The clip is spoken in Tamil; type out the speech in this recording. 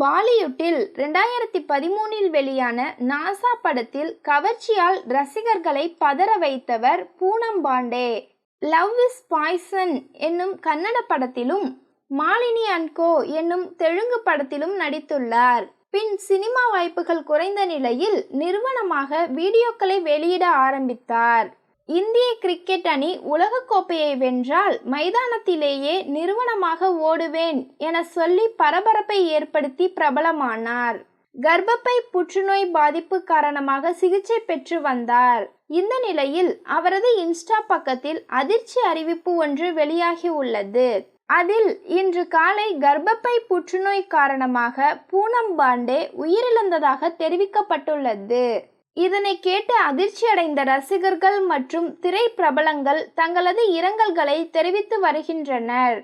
பாலிவுட்டில் ரெண்டாயிரத்தி பதிமூனில் வெளியான நாசா படத்தில் கவர்ச்சியால் ரசிகர்களை பதற வைத்தவர் Poonam Pandey. Love is poison என்னும் கன்னட படத்திலும் மாலினி அண்ட் கோ என்னும் தெலுங்கு படத்திலும் நடித்துள்ளார். பின் சினிமா வாய்ப்புகள் குறைந்த நிலையில் நிறுவனமாக வீடியோக்களை வெளியிட ஆரம்பித்தார். இந்திய கிரிக்கெட் அணி உலகக்கோப்பையை வென்றால் மைதானத்திலேயே நிறுவனமாக ஓடுவேன் என சொல்லி பரபரப்பை ஏற்படுத்தி பிரபலமானார். கர்ப்பப்பை புற்றுநோய் பாதிப்பு காரணமாக சிகிச்சை பெற்று வந்தார். இந்த நிலையில் அவரது இன்ஸ்டா பக்கத்தில் அதிர்ச்சி அறிவிப்பு ஒன்று வெளியாகி உள்ளது. அதில் இன்று காலை கர்ப்பப்பை புற்றுநோய் காரணமாக பூனம் பாண்டே உயிரிழந்ததாக தெரிவிக்கப்பட்டுள்ளது. இதனை கேட்டு அதிர்ச்சியடைந்த ரசிகர்கள் மற்றும் திரை பிரபலங்கள் தங்களது இரங்கல்களை தெரிவித்து வருகின்றனர்.